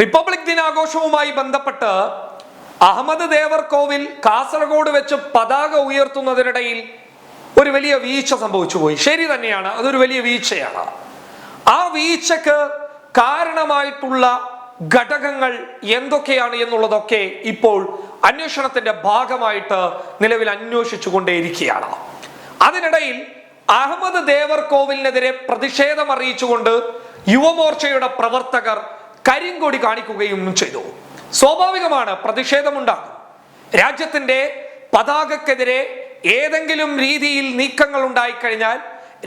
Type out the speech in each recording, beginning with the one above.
Republic ദിനാഘോഷവുമായി ബന്ധപ്പെട്ട് അഹമ്മദ് ദേവർകോവിൽ കാസർഗോഡ് വെച്ച് പതാക ഉയർത്തുന്നതിനിടയിൽ ഒരു വലിയ വീഴ്ച സംഭവിച്ചു പോയി. ശരി തന്നെയാണ്. അതൊരു വലിയ വീഴ്ചയാണ്. ആ വീഴ്ചക്ക് കാരണമായിട്ടുള്ള ഘടകങ്ങൾ എന്തൊക്കെയാണ് എന്നുള്ളതൊക്കെ ഇപ്പോൾ അന്വേഷണത്തിന്റെ ഭാഗമായിട്ട് നിലവിൽ അന്വേഷിച്ചു കൊണ്ടേയിരിക്കുകയാണ് അതിനിടയിൽ അഹമ്മദ് ദേവർകോവിലിനെതിരെ പ്രതിഷേധം അറിയിച്ചുകൊണ്ട് യുവമോർച്ചയുടെ പ്രവർത്തകർ കരിങ്കൊടി കാണിക്കുകയും ചെയ്തു. സ്വാഭാവികമാണ് പ്രതിഷേധമുണ്ടാകും. രാജ്യത്തിന്റെ പതാകക്കെതിരെ ഏതെങ്കിലും രീതിയിൽ നീക്കങ്ങൾ ഉണ്ടായിക്കഴിഞ്ഞാൽ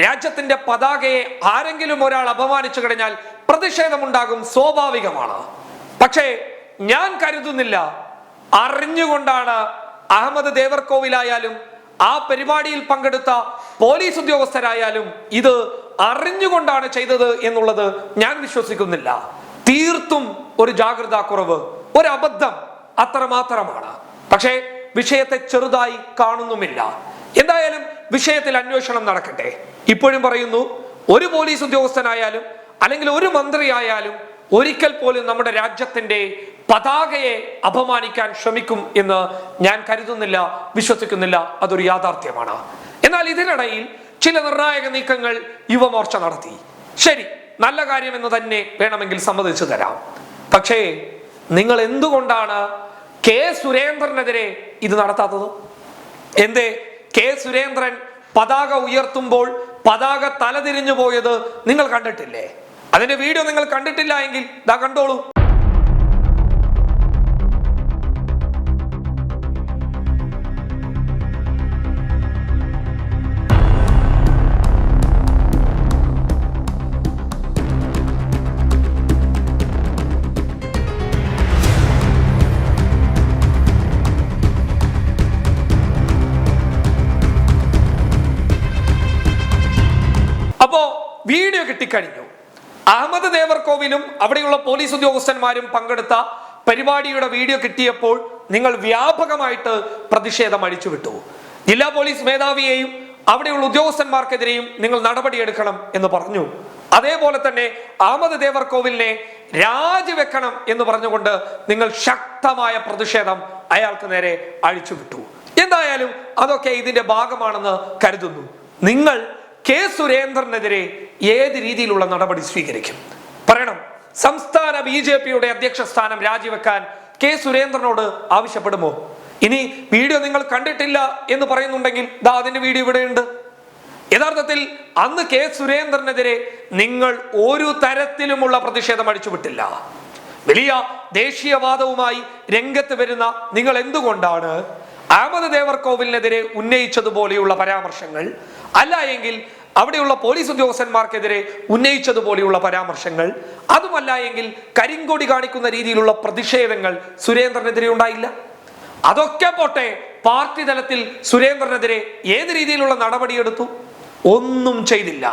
രാജ്യത്തിന്റെ പതാകയെ ആരെങ്കിലും ഒരാൾ അപമാനിച്ചു കഴിഞ്ഞാൽ പ്രതിഷേധമുണ്ടാകും സ്വാഭാവികമാണ്. പക്ഷേ ഞാൻ കരുതുന്നില്ല. അറിഞ്ഞുകൊണ്ടാണ് അഹമ്മദ് ദേവർകോവിലായാലും ആ പരിപാടിയിൽ പങ്കെടുത്ത പോലീസ് ഉദ്യോഗസ്ഥരായാലും ഇത് അറിഞ്ഞുകൊണ്ടാണ് ചെയ്തത് എന്നുള്ളത് ഞാൻ വിശ്വസിക്കുന്നില്ല. തീർത്തും ഒരു ജാഗ്രതാ കുറവ് ഒരു അബദ്ധം അത്രമാത്രമാണ്. പക്ഷേ വിഷയത്തെ ചെറുതായി കാണുന്നുമില്ല. എന്തായാലും വിഷയത്തിൽ അന്വേഷണം നടക്കട്ടെ. ഇപ്പോഴും പറയുന്നു ഒരു പോലീസ് ഉദ്യോഗസ്ഥനായാലും അല്ലെങ്കിൽ ഒരു മന്ത്രിയായാലും ഒരിക്കൽ പോലും നമ്മുടെ രാജ്യത്തിന്റെ പതാകയെ അപമാനിക്കാൻ ശ്രമിക്കും എന്ന് ഞാൻ കരുതുന്നില്ല വിശ്വസിക്കുന്നില്ല. അതൊരു യാഥാർത്ഥ്യമാണ്. എന്നാൽ ഇതിനിടയിൽ ചില നിർണായക നീക്കങ്ങൾ യുവമോർച്ച നടത്തി. ശരി. നല്ല കാര്യമെന്ന് തന്നെ വേണമെങ്കിൽ സമ്മതിച്ചു തരാം. പക്ഷേ നിങ്ങൾ എന്തുകൊണ്ടാണ് കെ സുരേന്ദ്രനെതിരെ ഇത് നടത്താത്തത്? എന്തേ? കെ സുരേന്ദ്രൻ പതാക ഉയർത്തുമ്പോൾ പതാക തലതിരിഞ്ഞു പോയത് നിങ്ങൾ കണ്ടിട്ടില്ലേ? അതിന്റെ വീഡിയോ നിങ്ങൾ കണ്ടിട്ടില്ല എങ്കിൽ കണ്ടോളൂ. കിട്ടിക്കഴിഞ്ഞു അഹമ്മദ് ദേവർകോവിലും അവിടെയുള്ള പോലീസ് ഉദ്യോഗസ്ഥന്മാരും പങ്കെടുത്ത പരിപാടിയുടെ വീഡിയോ കിട്ടിയപ്പോൾ നിങ്ങൾ വ്യാപകമായിട്ട് പ്രതിഷേധം അഴിച്ചുവിട്ടു. ജില്ലാ പോലീസ് മേധാവിയെയും അവിടെയുള്ള ഉദ്യോഗസ്ഥന്മാർക്കെതിരെയും നിങ്ങൾ നടപടിയെടുക്കണം എന്ന് പറഞ്ഞു. അതേപോലെ തന്നെ അഹമ്മദ് ദേവർകോവിലിനെ രാജിവെക്കണം എന്ന് പറഞ്ഞുകൊണ്ട് നിങ്ങൾ ശക്തമായ പ്രതിഷേധം അയാൾക്ക് നേരെ അഴിച്ചുവിട്ടു. എന്തായാലും അതൊക്കെ ഇതിന്റെ ഭാഗമാണെന്ന് കരുതുന്നു. നിങ്ങൾ കെ സുരേന്ദ്രനെതിരെ ഏത് രീതിയിലുള്ള നടപടി സ്വീകരിക്കും? പറയണം. സംസ്ഥാന ബി ജെ പിയുടെ അധ്യക്ഷ സ്ഥാനം രാജിവെക്കാൻ കെ സുരേന്ദ്രനോട് ആവശ്യപ്പെടുമോ? ഇനി വീഡിയോ നിങ്ങൾ കണ്ടിട്ടില്ല എന്ന് പറയുന്നുണ്ടെങ്കിൽ ദാ അതിന്റെ വീഡിയോ ഇവിടെയുണ്ട്. യഥാർത്ഥത്തിൽ അന്ന് കെ സുരേന്ദ്രനെതിരെ നിങ്ങൾ ഒരു തരത്തിലുമുള്ള പ്രതിഷേധം അടിച്ചുവിട്ടില്ല. വലിയ ദേശീയവാദവുമായി രംഗത്ത് വരുന്ന നിങ്ങൾ എന്തുകൊണ്ടാണ്? അഹമ്മദ് ദേവർകോവിലിനെതിരെ ഉന്നയിച്ചതുപോലെയുള്ള പരാമർശങ്ങൾ അല്ല എങ്കിൽ അവിടെയുള്ള പോലീസ് ഉദ്യോഗസ്ഥന്മാർക്കെതിരെ ഉന്നയിച്ചതുപോലെയുള്ള പരാമർശങ്ങൾ. അതുമല്ല എങ്കിൽ കരിങ്കൊടി കാണിക്കുന്ന രീതിയിലുള്ള പ്രതിഷേധങ്ങൾ സുരേന്ദ്രനെതിരെ ഉണ്ടായില്ല. അതൊക്കെ പോട്ടെ പാർട്ടി തലത്തിൽ സുരേന്ദ്രനെതിരെ ഏത് രീതിയിലുള്ള നടപടിയെടുത്തു? ഒന്നും ചെയ്തില്ല.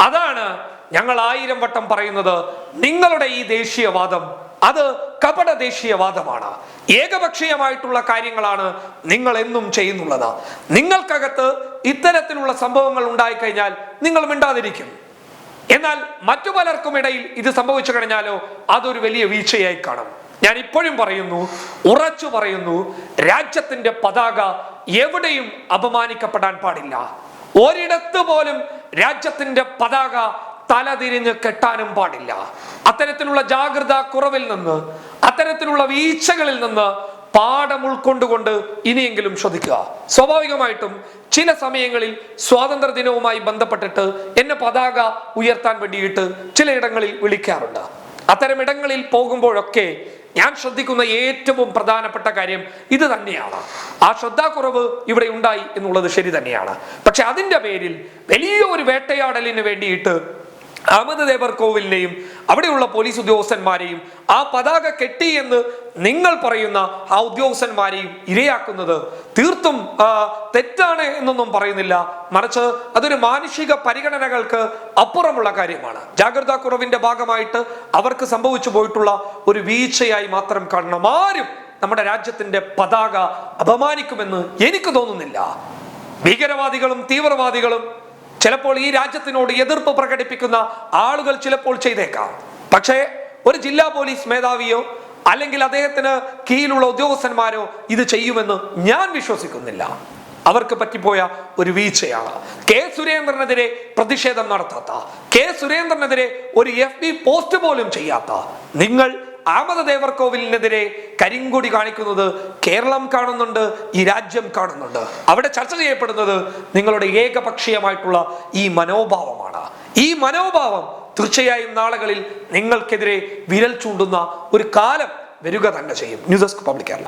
അതാണ് ഞങ്ങൾ ആയിരം വട്ടം പറയുന്നത്. നിങ്ങളുടെ ഈ ദേശീയവാദം അത് കപട ദേശീയവാദമാണ് ഏകപക്ഷീയമായിട്ടുള്ള കാര്യങ്ങളാണ് നിങ്ങൾ എന്നും ചെയ്യുന്നുള്ളത്. നിങ്ങൾക്കകത്ത് ഇത്തരത്തിലുള്ള സംഭവങ്ങൾ ഉണ്ടായിക്കഴിഞ്ഞാൽ നിങ്ങൾ മിണ്ടാതിരിക്കും. എന്നാൽ മറ്റു പലർക്കും ഇടയിൽ ഇത് സംഭവിച്ചു കഴിഞ്ഞാലോ അതൊരു വലിയ വീഴ്ചയായി കാണും. ഞാൻ ഇപ്പോഴും പറയുന്നു ഉറച്ചു പറയുന്നു രാജ്യത്തിന്റെ പതാക എവിടെയും അപമാനിക്കപ്പെടാൻ പാടില്ല. ഒരിടത്ത് പോലും രാജ്യത്തിന്റെ പതാക തലതിരിഞ്ഞ് കെട്ടാനും പാടില്ല. അത്തരത്തിലുള്ള ജാഗ്രത കുറവിൽ നിന്ന് അത്തരത്തിലുള്ള വീഴ്ചകളിൽ നിന്ന് പാഠം ഉൾക്കൊണ്ടുകൊണ്ട് ഇനിയെങ്കിലും ശ്രദ്ധിക്കുക. സ്വാഭാവികമായിട്ടും ചില സമയങ്ങളിൽ സ്വാതന്ത്ര്യ ദിനവുമായി ബന്ധപ്പെട്ടിട്ട് എന്നെ പതാക ഉയർത്താൻ വേണ്ടിയിട്ട് ചിലയിടങ്ങളിൽ വിളിക്കാറുണ്ട്. അത്തരം ഇടങ്ങളിൽ പോകുമ്പോഴൊക്കെ ഞാൻ ശ്രദ്ധിക്കുന്ന ഏറ്റവും പ്രധാനപ്പെട്ട കാര്യം ഇത് തന്നെയാണ്. ആ ശ്രദ്ധാക്കുറവ് ഇവിടെ ഉണ്ടായി എന്നുള്ളത് ശരി തന്നെയാണ്. പക്ഷെ അതിന്റെ പേരിൽ വലിയ ഒരു വേട്ടയാടലിന് വേണ്ടിയിട്ട് അഹമ്മദ് ദേവർ കോവിലിനെയും അവിടെയുള്ള പോലീസ് ഉദ്യോഗസ്ഥന്മാരെയും ആ പതാക കെട്ടി എന്ന് നിങ്ങൾ പറയുന്ന ആ ഉദ്യോഗസ്ഥന്മാരെയും ഇരയാക്കുന്നത് തീർത്തും തെറ്റാണ് എന്നൊന്നും പറയുന്നില്ല. മറിച്ച് അതൊരു മാനുഷിക പരിഗണനകൾക്ക് അപ്പുറമുള്ള കാര്യമാണ്. ജാഗ്രതാ കുറവിന്റെ ഭാഗമായിട്ട് അവർക്ക് സംഭവിച്ചു പോയിട്ടുള്ള ഒരു വീഴ്ചയായി മാത്രം കാണണം. ആരും നമ്മുടെ രാജ്യത്തിന്റെ പതാക അപമാനിക്കുമെന്ന് എനിക്ക് തോന്നുന്നില്ല. ഭീകരവാദികളും തീവ്രവാദികളും ചിലപ്പോൾ ഈ രാജ്യത്തിനോട് എതിർപ്പ് പ്രകടിപ്പിക്കുന്ന ആളുകൾ ചിലപ്പോൾ ചെയ്തേക്കാം. പക്ഷേ ഒരു ജില്ലാ പോലീസ് മേധാവിയോ അല്ലെങ്കിൽ അദ്ദേഹത്തിന് കീഴിലുള്ള ഉദ്യോഗസ്ഥന്മാരോ ഇത് ചെയ്യുമെന്ന് ഞാൻ വിശ്വസിക്കുന്നില്ല. അവർക്ക് പറ്റിപ്പോയ ഒരു വീഴ്ചയാണ്. കെ സുരേന്ദ്രനെതിരെ പ്രതിഷേധം നടത്താത്ത കെ സുരേന്ദ്രനെതിരെ ഒരു എഫ് ബി പോസ്റ്റ് പോലും ചെയ്യാത്ത നിങ്ങൾ അഹമ്മദ് ദേവർകോവിലിനെതിരെ കരിങ്കൊടി കാണിക്കുന്നത് കേരളം കാണുന്നുണ്ട് ഈ രാജ്യം കാണുന്നുണ്ട്. അവിടെ ചർച്ച ചെയ്യപ്പെടുന്നത് നിങ്ങളുടെ ഏകപക്ഷീയമായിട്ടുള്ള ഈ മനോഭാവമാണ്. ഈ മനോഭാവം തീർച്ചയായും നാളുകളിൽ നിങ്ങൾക്കെതിരെ വിരൽ ചൂണ്ടുന്ന ഒരു കാലം വരിക തന്നെ ചെയ്യും. News desk public Kerala.